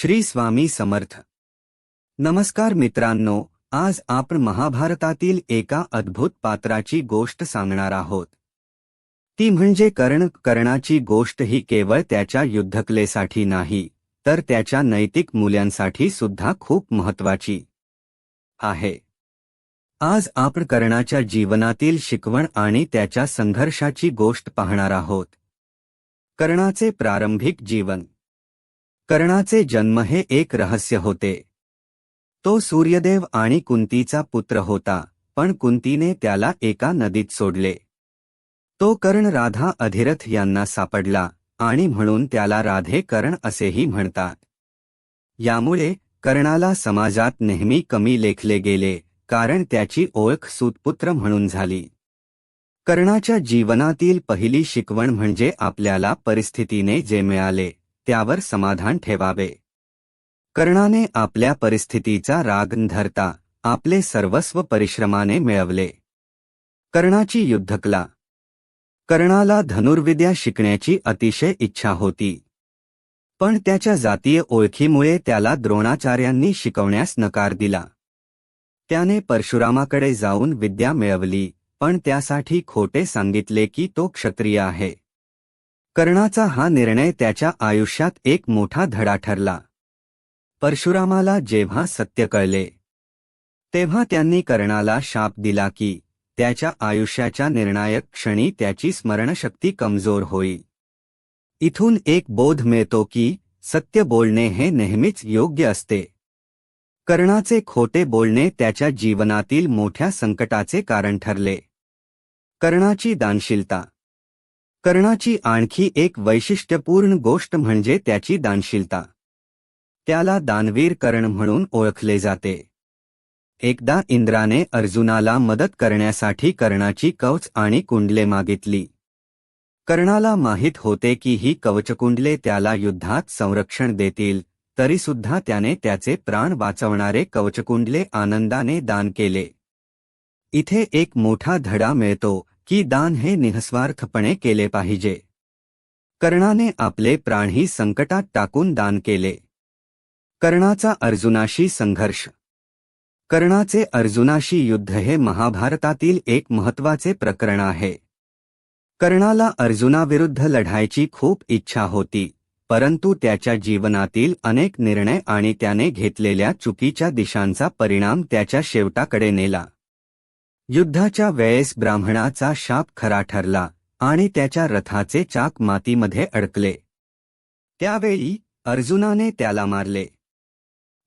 श्री स्वामी समर्थ. नमस्कार मित्रांनो आज आपण महाभारतातील एका अद्भुत पात्राची गोष्ट सांगणार आहोत. ती म्हणजे कर्ण कर्णाची गोष्ट ही केवळ त्याच्या युद्धकलेसाठी नाही तर त्याच्या नैतिक मूल्यांसाठी सुद्धा खूप महत्वाची आहे. आज आपण कर्णाच्या जीवनातील शिकवण आणि त्याच्या संघर्षाची गोष्ट पाहणार आहोत. कर्णाचे प्रारंभिक जीवन. कर्णाचे जन्म हे एक रहस्य होते. तो सूर्यदेव आणि कुंतीचा पुत्र होता पण कुंतीने त्याला एका नदीत सोडले. तो कर्ण राधा अधिरथ यांना सापडला आणि म्हणून त्याला राधे कर्ण असेही म्हणतात. यामुळे कर्णाला समाजात नेहमी कमी लेखले गेले कारण त्याची ओळख सूतपुत्र म्हणून झाली. कर्णाच्या जीवनातील पहिली शिकवण म्हणजे आपल्याला परिस्थितीने जे मिळाले त्यावर समाधान ठेवावे. कर्णाने आपल्या परिस्थितीचा राग धरता आपले सर्वस्व परिश्रमाने मिळवले. कर्णाची युद्धकला. कर्णाला धनुर्विद्या शिकण्याची अतिशय इच्छा होती. पण त्याच्या जातीय ओळखीमुळे त्याला द्रोणाचार्यांनी शिकवण्यास नकार दिला. त्याने परशुरामाकडे जाऊन विद्या मिळवली पण त्यासाठी खोटे सांगितले की तो क्षत्रिय आहे. कर्णाचा हा निर्णय त्याच्या आयुष्यात एक मोठा धडा ठरला. परशुरामाला जेव्हा सत्य कळले तेव्हा त्यांनी कर्णाला शाप दिला की त्याच्या आयुष्याच्या निर्णायक क्षणी त्याची स्मरणशक्ती कमजोर होईल इथून एक बोध मिळतो की सत्य बोलणे हे नेहमीच योग्य असते. कर्णाचे खोटे बोलणे त्याच्या जीवनातील मोठ्या संकटाचे कारण ठरले. कर्णाची दानशीलता कर्णाची आणखी एक वैशिष्ट्यपूर्ण गोष्ट म्हणजे त्याची दानशीलता. त्याला दानवीर कर्ण म्हणून ओळखले जाते. एकदा इंद्राने अर्जुनाला मदत करण्यासाठी कर्णाची कवच आणि कुंडले मागितली. कर्णाला माहीत होते की ही कवचकुंडले त्याला युद्धात संरक्षण देतील तरीसुद्धा त्याने त्याचे प्राण वाचवणारे कवचकुंडले आनंदाने दान केले. इथे एक मोठा धडा मिळतो की दान हे निःस्वार्थपणे केले पाहिजे. कर्णाने आपले प्राणही संकटात टाकून दान केले. कर्णाचा अर्जुनाशी संघर्ष. कर्णाचे अर्जुनाशी युद्ध हे महाभारतातील एक महत्त्वाचे प्रकरण आहे. कर्णाला अर्जुनाविरुद्ध लढायची खूप इच्छा होती परंतु त्याच्या जीवनातील अनेक निर्णय आणि त्याने घेतलेल्या चुकीच्या दिशांचा परिणाम त्याच्या शेवटाकडे नेला. युद्धाच्या वेळेस ब्राह्मणाचा शाप खरा ठरला आणि त्याच्या रथाचे चाक मातीमध्ये अडकले. त्यावेळी अर्जुनाने त्याला मारले.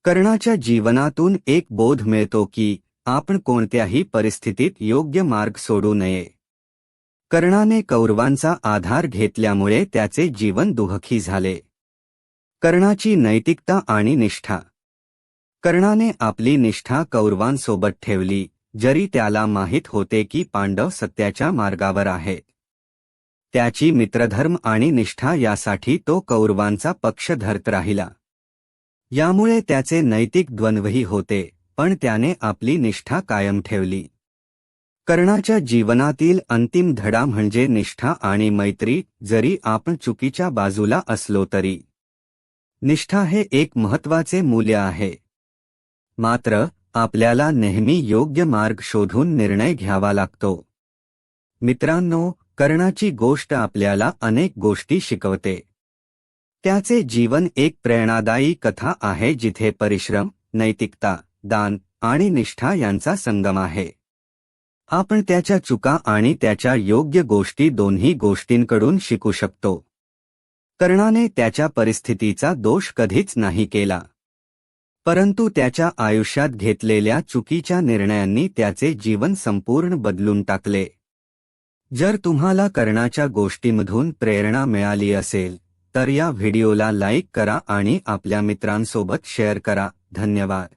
कर्णाच्या जीवनातून एक बोध मिळतो की आपण कोणत्याही परिस्थितीत योग्य मार्ग सोडू नये. कर्णाने कौरवांचा आधार घेतल्यामुळे त्याचे जीवन दुहखी झाले. कर्णाची नैतिकता आणि निष्ठा. कर्णाने आपली निष्ठा कौरवांसोबत ठेवली. जरी त्याला माहीत होते की पांडव सत्याच्या मार्गावर आहेत त्याची मित्रधर्म आणि निष्ठा यासाठी तो कौरवांचा पक्ष धरत राहिला. यामुळे त्याचे नैतिक द्वंद्वही होते पण त्याने आपली निष्ठा कायम ठेवली. कर्णाच्या जीवनातील अंतिम धडा म्हणजे निष्ठा आणि मैत्री जरी आपण चुकीच्या बाजूला असलो तरी. निष्ठा हे एक महत्त्वाचे मूल्य आहे. मात्र आपल्याला नेहमी योग्य मार्ग शोधून निर्णय घ्यावा लागतो. मित्रांनो कर्णाची गोष्ट आपल्याला अनेक गोष्टी शिकवते. त्याचे जीवन एक प्रेरणादायी कथा आहे जिथे परिश्रम नैतिकता दान आणि निष्ठा यांचा संगम आहे. आपण त्याच्या चुका आणि त्याच्या योग्य गोष्टी दोन्ही गोष्टींकडून शिकू शकतो. कर्णाने त्याच्या परिस्थितीचा दोष कधीच नाही केला. परंतु त्याच्या आयुष्यात घेतलेल्या चुकीच्या निर्णयांनी त्याचे जीवन संपूर्ण बदलून टाकले. जर तुम्हाला कर्णाच्या गोष्टीमधून प्रेरणा मिळाली असेल तर या व्हिडिओला लाईक करा आणि आपल्या मित्रांसोबत शेअर करा. धन्यवाद.